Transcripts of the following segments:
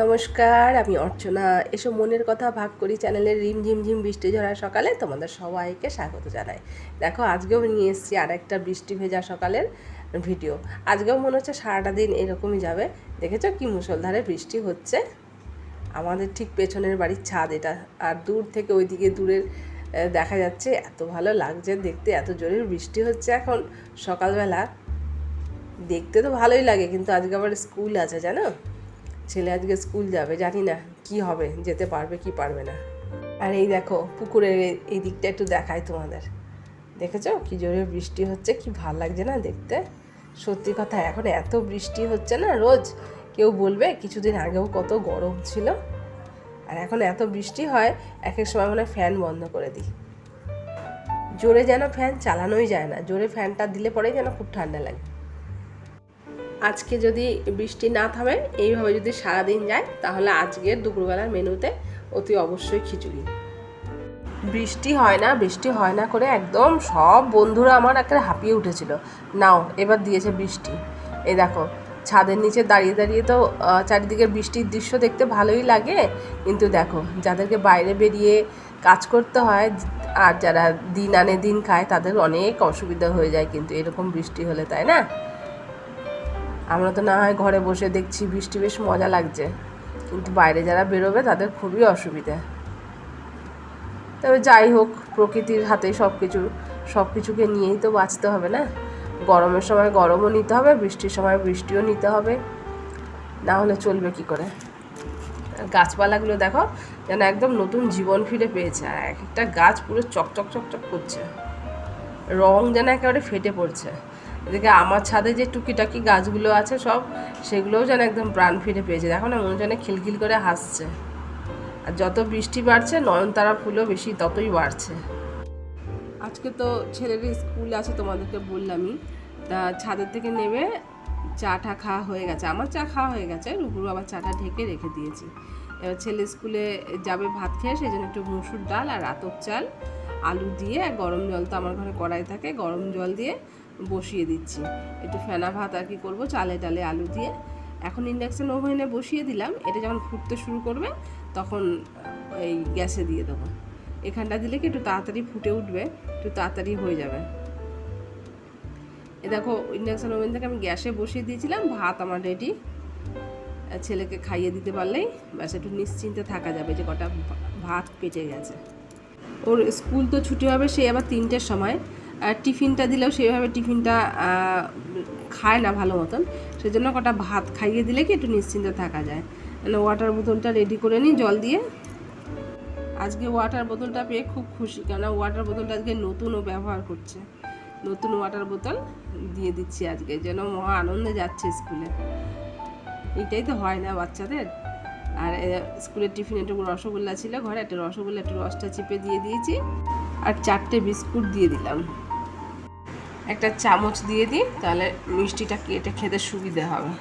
নমস্কার, আমি অর্চনা। এসব মনের কথা ভাগ করি চ্যানেলের রিম ঝিম ঝিম বৃষ্টি ঝরা সকালে তোমাদের সবাইকে স্বাগত জানাই। দেখো, আজকেও নিয়ে এসেছি আর একটা বৃষ্টি ভেজা সকালের ভিডিও। আজকেও মনে হচ্ছে সারাটা দিন এরকমই যাবে। দেখেছ কি মুসলধারে বৃষ্টি হচ্ছে? আমাদের ঠিক পেছনের বাড়ির ছাদ এটা। আর দূর থেকে ওইদিকে দূরের দেখা যাচ্ছে এত ভালো লাগছে দেখতে, এত জোরে বৃষ্টি হচ্ছে এখন সকালবেলা। দেখতে তো ভালোই লাগে, কিন্তু আজকে আবার স্কুল আছে, জানো? ছেলে আজকে স্কুল যাবে, জানি না কি হবে, যেতে পারবে কি পারবে না। আর এই দেখো, পুকুরের এই- দিকটা একটু দেখায় তোমাদের। দেখেছ কি জোরে বৃষ্টি হচ্ছে, কি ভালো লাগছে না দেখতে? সত্যি কথা, এখন এত বৃষ্টি হচ্ছে না রোজ। কেউ বলবে কিছুদিন আগেও কত গরম ছিল। আর এখন এত বৃষ্টি হয়, এক এক সময় মনে ফ্যান বন্ধ করে দিই। জোরে যেন ফ্যান চালানোই যায় না, জোরে ফ্যানটা দিলে পরেই যেন খুব ঠান্ডা লাগে। আজকে যদি বৃষ্টি না থামে এইভাবে যদি সারাদিন যায় তাহলে আজকের দুপুরবেলার মেনুতে অতি অবশ্যই খিচুড়ি। বৃষ্টি হয় না বৃষ্টি হয় না করে একদম সব বন্ধুরা আমার একটা হাঁপিয়ে উঠেছিল। নাও এবার দিয়েছে বৃষ্টি। এই দেখো ছাদের নিচে দাঁড়িয়ে দাঁড়িয়ে তো আহ, চারিদিকে বৃষ্টির দৃশ্য দেখতে ভালোই লাগে কিন্তু দেখো যাদেরকে বাইরে বেরিয়ে কাজ করতে হয় আর যারা দিন আনে দিন খায় তাদের অনেক অসুবিধা হয়ে যায় কিন্তু এরকম বৃষ্টি হলে তাই না? আমরা তো না হয় ঘরে বসে দেখছি, বৃষ্টি বেশ মজা লাগছে। কিন্তু বাইরে যারা বেরোবে তাদের খুবই অসুবিধা। তবে যাই হোক, প্রকৃতির হাতে সব কিছু সব কিছুকে নিয়েই তো বাঁচতে হবে না? গরমের সময় গরমও নিতে হবে, বৃষ্টির সময় বৃষ্টিও নিতে হবে। না হলে চলবে কি করে? গাছপালাগুলো দেখো, যেন একদম নতুন জীবন ফিরে পেয়েছে, আর এক একটা গাছ পুরো চকচক চকচক করছে। রং যেন একেবারে ফেটে পড়ছে। এদিকে আমার ছাদে যে টুকিটাকি গাছগুলো আছে সব, সেগুলোও যেন একদম প্রাণ ফিরে পেয়েছে। দেখো না, মনে যেন খিলখিল করে হাসছে। আর যত বৃষ্টি বাড়ছে, নয়নতারা ফুলও বেশি ততই বাড়ছে। আজকে তো ছেলের স্কুল আছে, তোমাদেরকে বললামই। তা ছাদের থেকে নেমে চাটা খাওয়া হয়ে গেছে। আমার চা খাওয়া হয়ে গেছে রুপুরু আবার চাটা ঢেকে রেখে দিয়েছি। এবার ছেলে স্কুলে যাবে ভাত খেয়ে, সেই জন্য একটু মুসুর ডাল আর আতপ চাল, আলু দিয়ে গরম জল তো আমার ঘরে কড়াই থাকে, গরম জল দিয়ে বসিয়ে দিচ্ছি। একটু ফেনা ভাত আর কি করব, চালে ডালে আলু দিয়ে। এখন ইন্ডাকশন ওভেনে বসিয়ে দিলাম, এটা যখন ফুটতে শুরু করবে, তখন এই গ্যাসে দিয়ে দেবো। এখানটা দিলে কি একটু তাড়াতাড়ি ফুটে উঠবে, একটু তাড়াতাড়ি হয়ে যাবে। এ দেখো ইন্ডাকশন ওভেন থেকে আমি গ্যাসে বসিয়ে দিয়েছিলাম, ভাত আমার রেডি ছেলেকে খাইয়ে দিতে পারলেই, ব্যাস, একটু নিশ্চিন্তে থাকা যাবে যে কটা ভাত পেটে গেছে। ওর স্কুল তো ছুটি হবে, সে আবার তিনটের সময়। টিফিনটা দিলেও সেভাবে টিফিনটা খায় না ভালো মতন। সেজন্য কটা ভাত খাইয়ে দিলে কি একটু নিশ্চিন্তে থাকা যায়। মানে ওয়াটার বোতলটা রেডি করে নিই জল দিয়ে। আজকে ওয়াটার বোতলটা পেয়ে খুব খুশি, কেননা ওয়াটার বোতলটা আজকে নতুন ও ব্যবহার করছে। নতুন ওয়াটার বোতল দিয়ে দিচ্ছি আজকে, যেন মহা আনন্দে যাচ্ছে স্কুলে। এইটাই তো হয় না বাচ্চাদের। আর স্কুলের টিফিনে একটু রসগোল্লা ছিল ঘরে, একটা রসগোল্লা, একটু রসটা চিপে দিয়ে দিয়েছি। আর চারটে বিস্কুট দিয়ে দিলাম। একটা চামচ দিয়ে দিই তাহলে মিষ্টিটা কেটে খেতে সুবিধা হবে।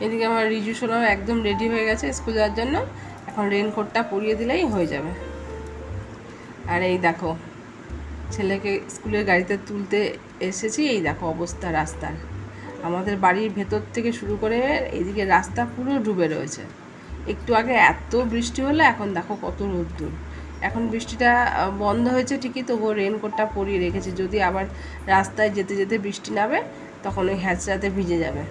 এদিকে আমার রিজু সোনাও একদম রেডি হয়ে গেছে স্কুল যাওয়ার জন্য। এখন রেনকোটটা পরিয়ে দিলেই হয়ে যাবে। আর এই দেখো, ছেলেকে স্কুলের গাড়িতে তুলতে এসেছি, এই দেখো অবস্থা রাস্তার। আমাদের বাড়ির ভেতর থেকে শুরু করে এইদিকে রাস্তা পুরো ডুবে রয়েছে। একটু আগে এত বৃষ্টি হলো, এখন দেখো কত রোদ্দুর। এখন বৃষ্টিটা বন্ধ হয়েছে ঠিকই, তবুও রেনকোটটা পরিয়ে রেখেছে। যদি আবার রাস্তায় যেতে যেতে বৃষ্টি নামে, তখন ওই হ্যাচড়াতে ভিজে যাবে।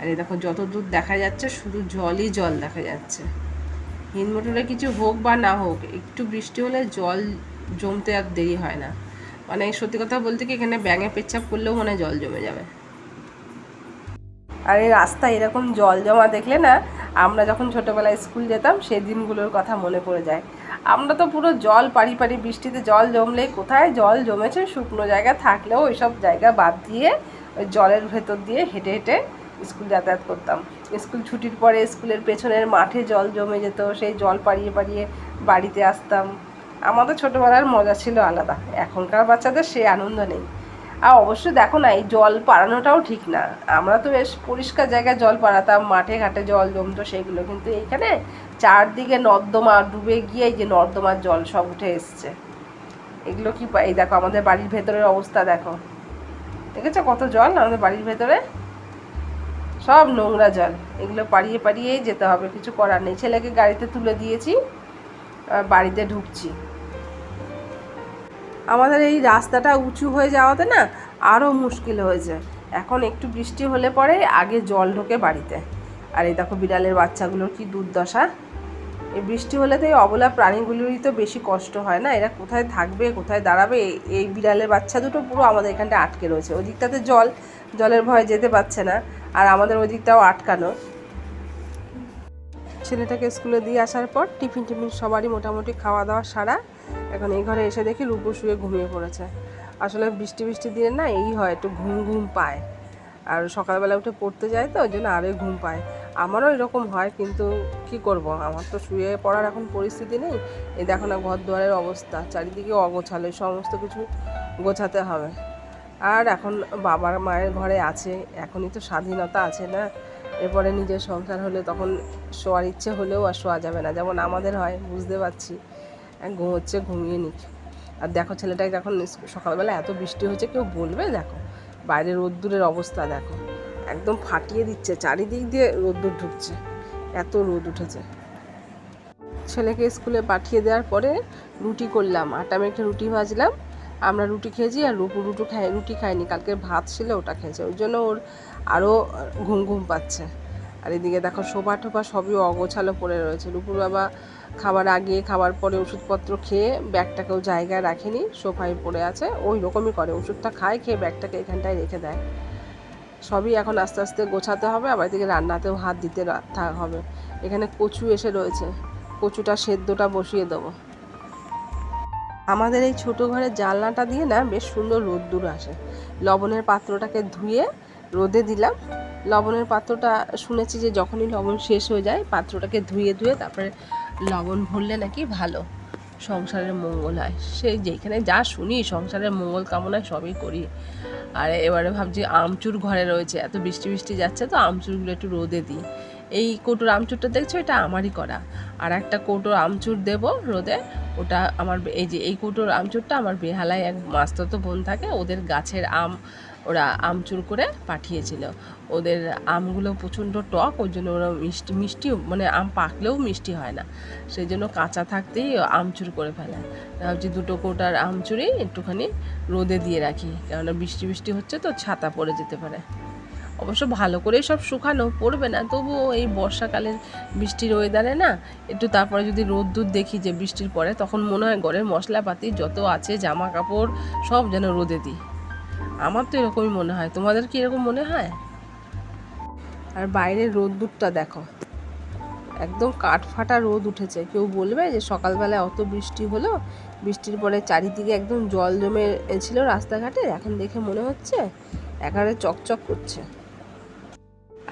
আর এই দেখো, যত দূর দেখা যাচ্ছে, শুধু জলই জল দেখা যাচ্ছে। হিনমোটরে কিছু হোক বা না হোক, একটু বৃষ্টি হলে জল জমতে আর দেরি হয় না। মানে সত্যি কথা বলতে কি, এখানে ব্যাঙে পেচ্ছাপ করলেও মনে জল জমে যাবে। আর এই রাস্তায় এরকম জল জমা দেখলে না, আমরা যখন ছোটোবেলায় স্কুল যেতাম, সেই দিনগুলোর কথা মনে পড়ে যায়। আমরা তো পুরো জল, পারি পারি বৃষ্টিতে জল জমলে, কোথায় জল জমেছে শুকনো জায়গা থাকলেও ওইসব জায়গা বাদ দিয়ে ওই জলের ভেতর দিয়ে হেঁটে হেঁটে স্কুল যাতায়াত করতাম। স্কুল ছুটির পরে স্কুলের পেছনের মাঠে জল জমে যেত, সেই জল পাড়িয়ে পাড়িয়ে বাড়িতে আসতাম। আমাদের ছোটোবেলার মজা ছিল আলাদা। এখনকার বাচ্চাদের সে আনন্দ নেই। আর অবশ্যই দেখো না, এই জল পাড়ানোটাও ঠিক না। আমরা তো বেশ পরিষ্কার জায়গায় জল পাড়াতাম, মাঠে ঘাটে জল জমতো সেগুলো। কিন্তু এইখানে চারদিকে নর্দমা ডুবে গিয়ে যে নর্দমার জল সব উঠে এসছে। এগুলো কি এই দেখো আমাদের বাড়ির ভেতরের অবস্থা দেখো। দেখেছ কত জল আমাদের বাড়ির ভেতরে? সব নোংরা জল। এগুলো পাড়িয়ে পাড়িয়েই যেতে হবে, কিছু করার নেই। ছেলেকে গাড়িতে তুলে দিয়েছি বাড়িতে ঢুকছি। আমাদের এই রাস্তাটা উঁচু হয়ে যাওয়াতে না আরও মুশকিল হয়েছে এখন একটু বৃষ্টি হলে পরে আগে জল ঢোকে বাড়িতে। আর এই দেখো বিড়ালের বাচ্চাগুলোর কি দুর্দশা। এই বৃষ্টি হলে তো এই অবলা প্রাণীগুলোরই তো বেশি কষ্ট হয় না? এরা কোথায় থাকবে, কোথায় দাঁড়াবে? এই- বিড়ালের বাচ্চা দুটো পুরো আমাদের এখানটা আটকে রয়েছে। ওই দিকটাতে জল, জলের ভয়ে যেতে পারছে না। আর আমাদের ওই দিকটাও আটকানো। ছেলেটাকে স্কুলে দিয়ে আসার পর টিফিন টিফিন সবারই মোটামুটি খাওয়া দাওয়া সারা। এখন এই ঘরে এসে দেখি রূপু শুয়ে ঘুমিয়ে পড়েছে। আসলে বৃষ্টি বৃষ্টি দিনে না এই হয়, একটু ঘুম ঘুম পায়। আর সকালবেলা উঠে পড়তে যায় তো, ওই জন্য আরোই ঘুম পায়। আমারও এরকম হয়, কিন্তু কি করব? আমার তো শুয়ে পড়ার এখন পরিস্থিতি নেই। এই দেখো না ঘর দুয়ারের অবস্থা, চারিদিকে অগোছালো সমস্ত কিছু গোছাতে হবে। আর এখন বাবার মায়ের ঘরে আছে, এখনই তো স্বাধীনতা আছে না? এরপরে নিজের সংসার হলে তখন শোয়ার ইচ্ছে হলেও আর শোয়া যাবে না, যেমন আমাদের হয়, বুঝতে পারছি। আর ঘুমোচ্ছে ঘুমিয়ে নিক আর দেখো ছেলেটাকে এখন সকালবেলা এত বৃষ্টি হচ্ছে কেউ বলবে? দেখো, বাইরে রোদ্দুরের অবস্থা, দেখো। একদম ফাটিয়ে দিচ্ছে, চারিদিক দিয়ে রোদ্দুর ঢুকছে। এত রোদ উঠেছে। ছেলেকে স্কুলে পাঠিয়ে দেওয়ার পরে রুটি করলাম। আটা মেখে রুটি ভাজলাম। আমরা রুটি খেয়েছি আর রুপু রুটু খাই রুটি খাইনি কালকে ভাত ছিল, ওটা খেয়েছে। ওই জন্য ওর আরও ঘুম ঘুম পাচ্ছে। আর এদিকে দেখো সোফা টোফা সবই অগোছালো পড়ে রয়েছে। রুপুর বাবা খাবার আগে, খাবার পরে ওষুধপত্র খেয়ে ব্যাগটাকেও জায়গায় রাখেনি, সোফায় পড়ে আছে। ওই রকমই করে, ওষুধটা খায়, খেয়ে ব্যাগটাকে এখানটায় রেখে দেয়। সবই এখন আস্তে আস্তে গোছাতে হবে, আবার এদিকে রান্নাতেও হাত দিতে হবে। এখানে কচু এসে রয়েছে। কচুটা সেদ্ধটা বসিয়ে দেবো। আমাদের এই ছোটো ঘরের জানলাটা দিয়ে না বেশ সুন্দর রোদ্দুর আসে। লবণের পাত্রটাকে ধুয়ে রোদে দিলাম। লবণের পাত্রটা শুনেছি যে যখনই লবণ শেষ হয়ে যায়, পাত্রটাকে ধুয়ে ধুয়ে তারপরে লবণ ভরলে নাকি ভালো সংসারের মঙ্গল হয়। সেই যেখানে যা শুনি সংসারের মঙ্গল কামনায় সবই করি। আর এবারে ভাবছি আমচুর ঘরে রয়েছে, এত বৃষ্টি বৃষ্টি যাচ্ছে তো আমচুরগুলো একটু রোদে দিই। এই কৌটোর আমচুরটা দেখছ? এটা আমারই করা। আর একটা কৌটোর আমচুর দেব রোদে, ওটা আমার এই যে এই কৌটোর আমচুরটা আমার বেহালায় এক মাস্ততো বোন থাকে, ওদের গাছের আম ওরা আমচুর করে পাঠিয়েছিল। ওদের আমগুলো প্রচণ্ড টক ওই জন্য ওরা মিষ্টি মিষ্টি মানে আম পাকলেও মিষ্টি হয় না। সেই জন্য কাঁচা থাকতেই আমচুর করে ফেলে। ভাবছি দুটো কোটার আমচুরি একটুখানি রোদে দিয়ে রাখি, কেননা বৃষ্টি বৃষ্টি হচ্ছে তো ছাতা পড়ে যেতে পারে। অবশ্য ভালো করে সব শুকানো, পড়বে না, তবুও এই বর্ষাকালের বৃষ্টির ওয়েদারে না, একটু তারপরে যদি রোদ্দুর দেখি যে বৃষ্টির পরে, তখন মনে হয় ঘরের মশলাপাতি যত আছে জামা কাপড় সব যেন রোদে দিই। আমার তো এরকমই মনে হয়। তোমাদের কি এরকম মনে হয়? আর বাইরের রোদ্দুরটা দেখো। একদম কাঠফাটা রোদ উঠেছে। কেউ বলবে যে সকালবেলায় অত বৃষ্টি হলো, বৃষ্টির পরে চারিদিকে একদম জল জমে ছিল রাস্তাঘাটে। এখন দেখে মনে হচ্ছে একেবারে চকচক করছে।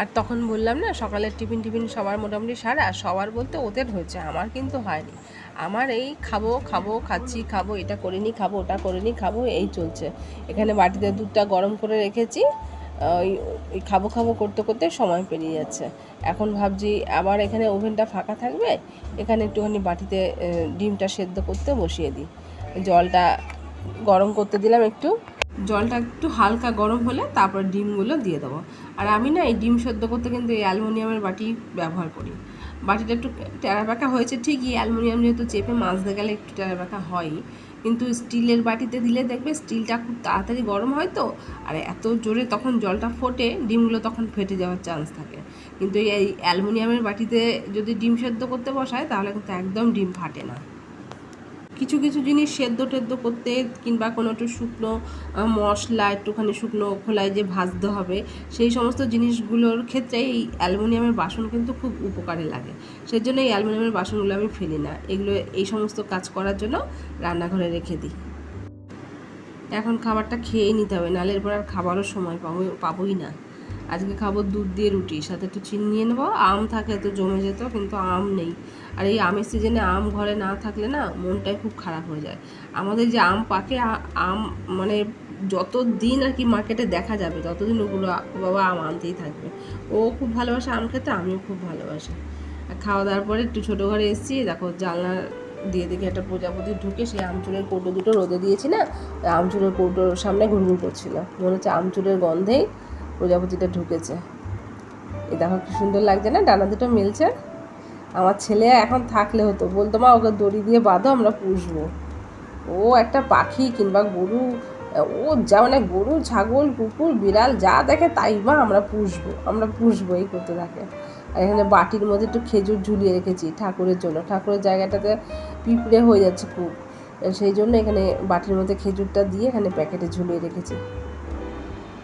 আর তখন বললাম না, সকালের টিফিন টিফিন সবার মোটামুটি সারা সবার বলতে ওদের হয়েছে, আমার কিন্তু হয়নি। আমার এই খাব খাব, খাচ্ছি, খাব, এটা করে নি খাব, ওটা করে নি খাব, এই চলছে। এখানে বাটিতে দুধটা গরম করে রেখেছি, ওই ওই খাব খাব করতে করতে সময় পেরিয়ে যাচ্ছে। এখন ভাবছি আবার এখানে ওভেনটা ফাঁকা থাকবে, এখানে একটুখানি বাটিতে ডিমটা সেদ্ধ করতে বসিয়ে দিই। জলটা গরম করতে দিলাম একটু জলটা একটু হালকা গরম হলে তারপর ডিমগুলো দিয়ে দেবো। আর আমি না এই ডিম সেদ্ধ করতে কিন্তু এই অ্যালুমিনিয়ামের বাটি ব্যবহার করি। বাটিটা একটু টেরা টেরাপাকা হয়েছে ঠিকই, অ্যালুমিনিয়াম যেহেতু চেপে মাজতে গেলে একটু টেরাপাকা হয়ই। কিন্তু স্টিলের বাটিতে দিলে দেখবে স্টিলটা খুব তাড়াতাড়ি গরম হয় তো, আর এত জোরে তখন জলটা ফোটে, ডিমগুলো তখন ফেটে যাওয়ার চান্স থাকে। কিন্তু এই অ্যালুমিনিয়ামের বাটিতে যদি ডিম সেদ্ধ করতে বসায় তাহলে কিন্তু একদম ডিম ফাটে না। কিছু কিছু জিনিস সেদ্ধ টেদ্ধ করতে কিংবা কোনো একটু শুকনো মশলা, একটুখানি শুকনো খোলায় যে ভাজতে হবে, সেই সমস্ত জিনিসগুলোর ক্ষেত্রে এই অ্যালুমিনিয়ামের বাসন কিন্তু খুব উপকারে লাগে। সেই জন্য এই অ্যালুমিনিয়ামের বাসনগুলো আমি ফেলি না। এগুলো, এই সমস্ত কাজ করার জন্য রান্নাঘরে রেখে দিই। এখন খাবারটা খেয়েই নিতে হবে, নাহলে এরপর আর খাবারও সময় পাবো, পাবোই না। আজকে খাব দুধ দিয়ে রুটি, সাথে একটু চিনি নিয়ে নেব। আম থাকে তো জমে যেত, কিন্তু আম নেই। আর এই আমের সিজনে আম ঘরে না থাকলে না মনটাই খুব খারাপ হয়ে যায়। আমাদের যে আম পাকে আম মানে যত দিন আর কি মার্কেটে দেখা যাবে, ততদিন ওগুলো বাবা আম আনতেই থাকবে। ও খুব ভালোবাসে আম খেতে, আমিও খুব ভালোবাসি। আর খাওয়া দাওয়ার পরে একটু ছোটো ঘরে এসেছি, দেখো জানলা দিয়ে দেখে একটা প্রজাপতি ঢুকে, সেই আমচুরের কৌটো দুটো রোদে দিয়েছি না আমচুরের কৌটোর সামনে ঘুরঘুর করছিল। মনে হচ্ছে আমচুরের গন্ধেই প্রজাপতিটা ঢুকেছে। এই দেখো কি সুন্দর লাগছে না? ডানা দুটো মিলছে। আমার ছেলে এখন থাকলে হতো। বলতো, মা, ওকে দড়ি দিয়ে বাঁধো, আমরা পুষবো। ও একটা পাখি কিংবা গরু, ও যা মানে গরু, ছাগল, কুকুর, বিড়াল, যা দেখে তাই, মা, আমরা পুষবো আমরা পুষবো এই করতে থাকে। আর এখানে বাটির মধ্যে একটু খেজুর ঝুলিয়ে রেখেছি, ঠাকুরের জন্য। ঠাকুরের জায়গাটাতে পিঁপড়ে হয়ে যাচ্ছে খুব। সেই জন্য এখানে বাটির মধ্যে খেজুরটা দিয়ে এখানে প্যাকেটে ঝুলিয়ে রেখেছি।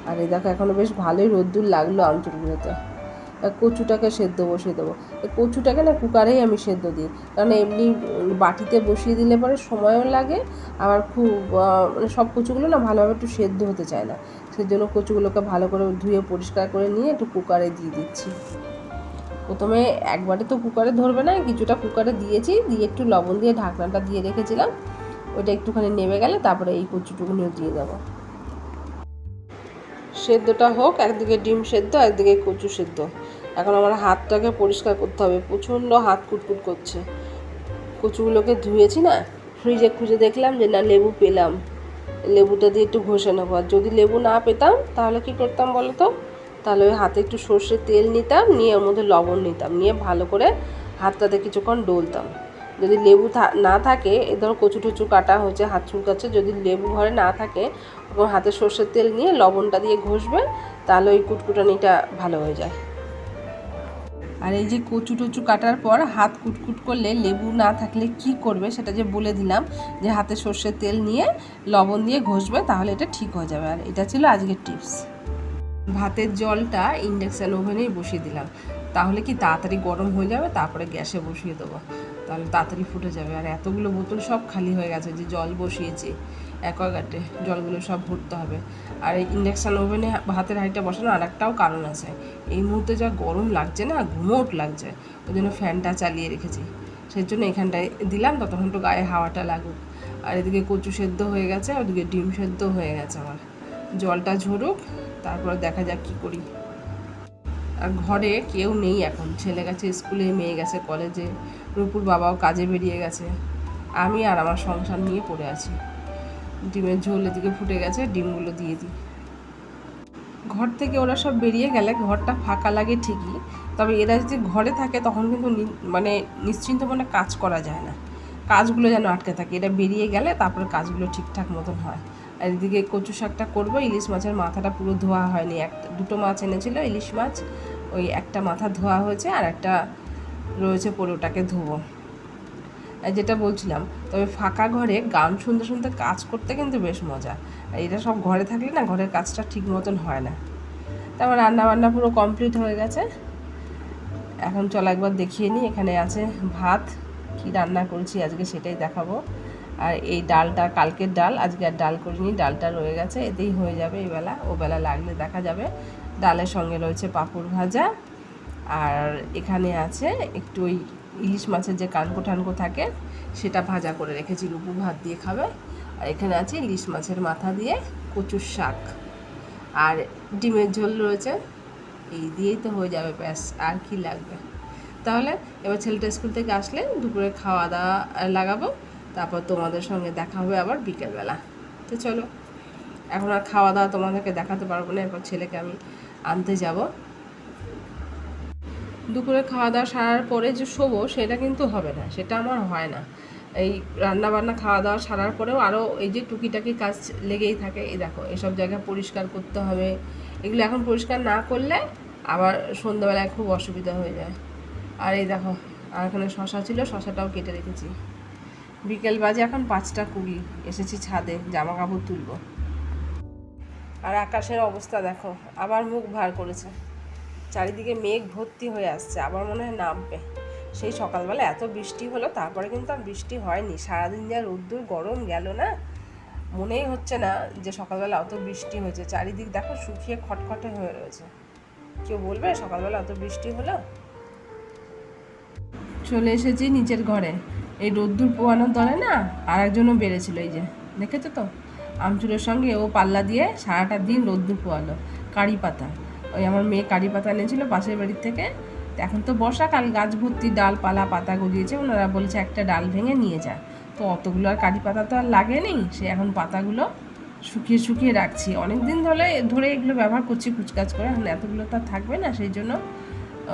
আর এই দেখো এখনও বেশ ভালোই রোদ্দুর লাগল আমচুরগুলোতে আর কচুটাকে সেদ্ধ বসিয়ে দেবো। কচুটাকে না কুকারেই আমি সেদ্ধ দিই। কারণ এমনি বাটিতে বসিয়ে দিলে পরে সময়ও লাগে, আবার খুব মানে সব কচুগুলো না ভালোভাবে একটু সেদ্ধ হতে চায় না। সেই জন্য কচুগুলোকে ভালো করে ধুয়ে পরিষ্কার করে নিয়ে একটু কুকারে দিয়ে দিচ্ছি। প্রথমে একবারে তো কুকারে ধরবে না, কিছুটা কুকারে দিয়েছি, দিয়ে একটু লবণ দিয়ে ঢাকনাটা দিয়ে রেখেছিলাম। ওটা একটুখানি নেমে গেলে তারপরে এই কচুটুকুনিও দিয়ে দেবো। সেদ্ধটা হোক, একদিকে ডিম সেদ্ধ, একদিকে কচু সেদ্ধ। এখন আমার হাতটাকে পরিষ্কার করতে হবে। প্রচণ্ড হাত কুটকুট করছে। কচুগুলোকে ধুয়েছি না? ফ্রিজে খুঁজে দেখলাম যে না, লেবু পেলাম। লেবুটা দিয়ে একটু ঘষে নেব। আর যদি লেবু না পেতাম, তাহলে কি করতাম বলো তো? তাহলে ওই হাতে একটু সর্ষের তেল নিতাম, নিয়ে ওর মধ্যে লবণ নিতাম। নিয়ে ভালো করে হাতটাতে কিছুক্ষণ ডলতাম। যদি লেবু থা- না থাকে, এ ধরো কচু টচু কাটা হয়েছে, হাত চুলকাচ্ছে, যদি লেবু ঘরে না থাকে ওর হাতে সর্ষের তেল নিয়ে লবণটা দিয়ে ঘষবে, তাহলে ওই কুটকুটানিটা ভালো হয়ে যায়। আর এই যে কচু টচু কাটার পর হাত কুটকুট করলে লেবু না থাকলে কি করবে, সেটা যে বলে দিলাম, যে হাতে সর্ষের তেল নিয়ে লবণ দিয়ে ঘষবে, তাহলে এটা ঠিক হয়ে যাবে। আর এটা ছিল আজকের টিপস। ভাতের জলটা ইন্ডাকশান ওভেনেই বসিয়ে দিলাম। তাহলে কি তাড়াতাড়ি গরম হয়ে যাবে? তারপরে গ্যাসে বসিয়ে দেবো। তাহলে তাড়াতাড়ি ফুটে যাবে। আর এতগুলো বোতল সব খালি হয়ে গেছে যে জল বসিয়েছি। অ্যাকোয়াগার্ডে জলগুলো সব ভরতে হবে। আর এই ইন্ডাকশান ওভেনে ভাতের হাঁড়িটা বসানো আর একটাও কারণ আছে। এই মুহূর্তে যা গরম লাগছে না, ঘুমোট লাগছে। ওই জন্য ফ্যানটা চালিয়ে রেখেছি। সেই জন্য এখানটায় দিলাম, ততক্ষণ একটু গায়ে হাওয়াটা লাগুক। আর এদিকে কচু সেদ্ধ হয়ে গেছে, ওদিকে ডিম সেদ্ধ হয়ে গেছে আমার। জলটা ঝরুক, তারপর দেখা যাক কী করি। আর ঘরে কেউ নেই এখন। ছেলে গেছে স্কুলে, মেয়ে গেছে কলেজে। রূপুর বাবাও কাজে বেরিয়ে গেছে। আমি আর আমার সংসার নিয়ে পড়ে আছি। ডিমের ঝোল এদিকে ফুটে গেছে, ডিমগুলো দিয়ে দিই। ঘর থেকে ওরা সব বেরিয়ে গেলে ঘরটা ফাঁকা লাগে ঠিকই, তবে এরা যদি ঘরে থাকে তখন কিন্তু মানে নিশ্চিন্ত মনে কাজ করা যায় না। কাজগুলো যেন আটকে থাকে। এটা বেরিয়ে গেলে তারপরে কাজগুলো ঠিকঠাক মতন হয়। আর এদিকে কচু শাকটা করব। ইলিশ মাছের মাথাটা পুরো ধোয়া হয়নি। একটা, দুটো মাছ এনেছিল, ইলিশ মাছ। ওই একটা মাথা ধোয়া হয়েছে আর একটা রয়েছে পরে ওটাকে ধোবো। যেটা বলছিলাম, তবে ফাঁকা ঘরে গান শুনতে শুনতে কাজ করতে কিন্তু বেশ মজা। আর এটা সব ঘরে থাকলে না, ঘরের কাজটা ঠিক মতন হয় না। তারপর রান্না বান্না পুরো কমপ্লিট হয়ে গেছে। এখন চল একবার দেখিয়ে নিই, এখানে আছে ভাত, কি রান্না করেছি আজকে সেটাই দেখাবো। আর এই ডালটা, কালকের ডাল, আজকে আর ডাল করিনি, ডালটা রয়ে গেছে, এতেই হয়ে যাবে এই বেলা, ও বেলা লাগলে দেখা যাবে। ডালের সঙ্গে রয়েছে পাঁপড় ভাজা, আর এখানে আছে একটু ওই ইলিশ মাছের যে কানকো টানকো থাকে, সেটা ভাজা করে রেখেছি রুপু ভাত দিয়ে খাবে। আর এখানে আছে ইলিশ মাছের মাথা দিয়ে কচুর শাক। আর ডিমের ঝোল রয়েছে, এই দিয়েই তো হয়ে যাবে, ব্যাস, আর কি লাগবে। তাহলে এবার ছেলেটা স্কুল থেকে আসলে দুপুরে খাওয়া দাওয়া লাগাবো। তারপর তোমাদের সঙ্গে দেখা হবে আবার বিকেলবেলা। তো চলো, এখন আর খাওয়া দাওয়া তোমাদেরকে দেখাতে পারব না, এরপর ছেলেকে আমি আনতে যাব। দুপুরে খাওয়া দাওয়া সারার পরে যে শোবো, সেটা কিন্তু হবে না, সেটা আমার হয় না। এই রান্না বান্না খাওয়া দাওয়া সারার পরেও আরও এই যে টুকিটাকি কাজ লেগেই থাকে, এই দেখো, এসব জায়গা পরিষ্কার করতে হবে। এগুলো এখন পরিষ্কার না করলে আবার সন্ধ্যাবেলায় খুব অসুবিধা হয়ে যায়। আর এই দেখো, আর এখানে শশা ছিল, শশাটাও কেটে রেখেছি। বিকেল বাজে এখন পাঁচটা কুড়ি, এসেছি ছাদে জামা কাপড় তুলবো। আর আকাশের অবস্থা দেখো, আবার মুখ ভার করেছে। চারিদিকে মেঘ ভর্তি হয়ে আসছে, আবার মনে হয় নামবে। সেই সকালবেলা এত বৃষ্টি হলো, তারপরে কিন্তু আর বৃষ্টি হয়নি। সারাদিন যা রোদ্দুর, গরম গেল না। মনেই হচ্ছে না যে সকালবেলা অত বৃষ্টি হয়েছে। চারিদিক দেখো শুকিয়ে খটখটে হয়ে রয়েছে। কেউ বলবে সকালবেলা অত বৃষ্টি হলো? চলে এসেছি নিজের ঘরে। এই রোদ্দুর পোয়ানোর দলে না আর একজনও বেড়েছিল এই যে, দেখেছ তো? আমচুরের সঙ্গে ও পাল্লা দিয়ে সারাটা দিন রোদ্দুর পোয়ালো কারি পাতা। ওই আমার মেয়ে কারি পাতা এনেছিল পাশের বাড়ির থেকে। এখন তো বর্ষাকাল, গাছ ভর্তি ডালপালা পাতা গজিয়েছে, ওনারা বলেছে একটা ডাল ভেঙে নিয়ে যা। তো অতগুলো আর কারি পাতা তো আর লাগেনি, সে এখন পাতাগুলো শুকিয়ে শুকিয়ে রাখছি। অনেক দিন ধরে ধরে এগুলো ব্যবহার করছি কুচকাচ করে, এখন এতগুলো তো আর থাকবে না, সেই জন্য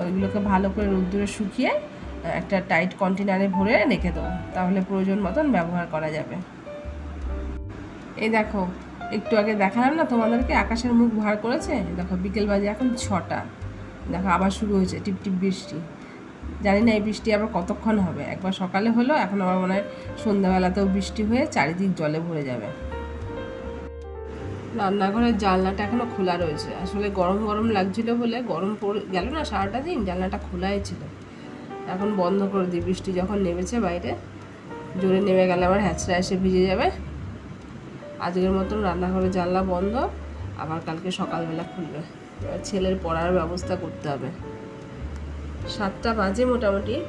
ওইগুলোকে ভালো করে রোদ্দুরে শুকিয়ে একটা টাইট কন্টেনারে ভরে রেখে দেবো তাহলে প্রয়োজন মতন ব্যবহার করা যাবে। এই দেখো, একটু আগে দেখালাম না তোমাদেরকে, আকাশের মুখ ভার করেছে? দেখো, বিকেল বাজে এখন ছটা। দেখো, আবার শুরু হয়েছে, টিপ টিপ বৃষ্টি। জানি না এই বৃষ্টি আবার কতক্ষণ হবে। একবার সকালে হলো, এখন আবার মনে হয় সন্ধ্যাবেলাতেও বৃষ্টি হয়ে চারিদিক জলে ভরে যাবে। রান্নাঘরের জানলাটা এখনও খোলা রয়েছে। আসলে গরম গরম লাগছিল বলে গরম পড়ে গেল না সারাটা দিন, জানলাটা খোলাই ছিল। এখন বন্ধ করে দিই। বৃষ্টি যখন নেমেছে বাইরে, জোরে নেমে গেলে আমার হ্যাচড়া এসে ভিজে যাবে। আজকের মতন রান্নাঘরের জানলা বন্ধ, আবার কালকে সকালবেলা খুলবে। এবার ছেলের পড়ার ব্যবস্থা করতে হবে। সাতটা বাজে মোটামুটি।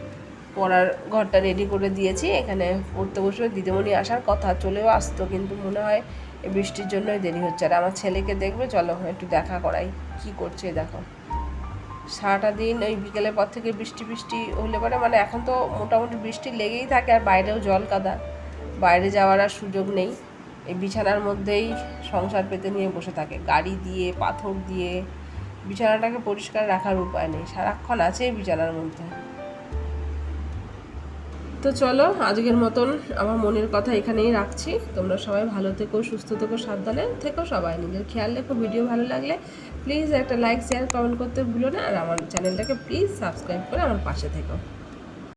পড়ার ঘরটা রেডি করে দিয়েছি। এখানে পড়তে বসবে দিদিমণি আসার কথা। চলেও আসতো, কিন্তু মনে হয় বৃষ্টির জন্যই দেরি হচ্ছে। আর আমার ছেলেকে দেখবে, চলো একটু দেখা করাই। কি করছে, দেখো। সারাটা দিন ওই বিকেলের পর থেকে বৃষ্টি বৃষ্টি হলে পরে মানে এখন তো মোটামুটি বৃষ্টি লেগেই থাকে আর বাইরেও জল কাদা। বাইরে যাওয়ার আর সুযোগ নেই। এই বিছানার মধ্যেই সংসার পেতে নিয়ে বসে থাকে। গাড়ি দিয়ে, পাথর দিয়ে বিছানাটাকে পরিষ্কার রাখার উপায় নেই। সারাক্ষণ আছে বিছানার মধ্যে। তো চলো, আজকের মতন আমার মনের কথা এখানেই রাখছি। তোমরা সবাই ভালো থেকো, সুস্থ থেকো, সাবধানে থেকো, সবাই নিজের খেয়াল রেখো, ভিডিও ভালো লাগলে প্লিজ একটা লাইক শেয়ার কমেন্ট করতে ভুলো না। আর আমার চ্যানেলটাকে প্লিজ সাবস্ক্রাইব করে আমার পাশে থেকো।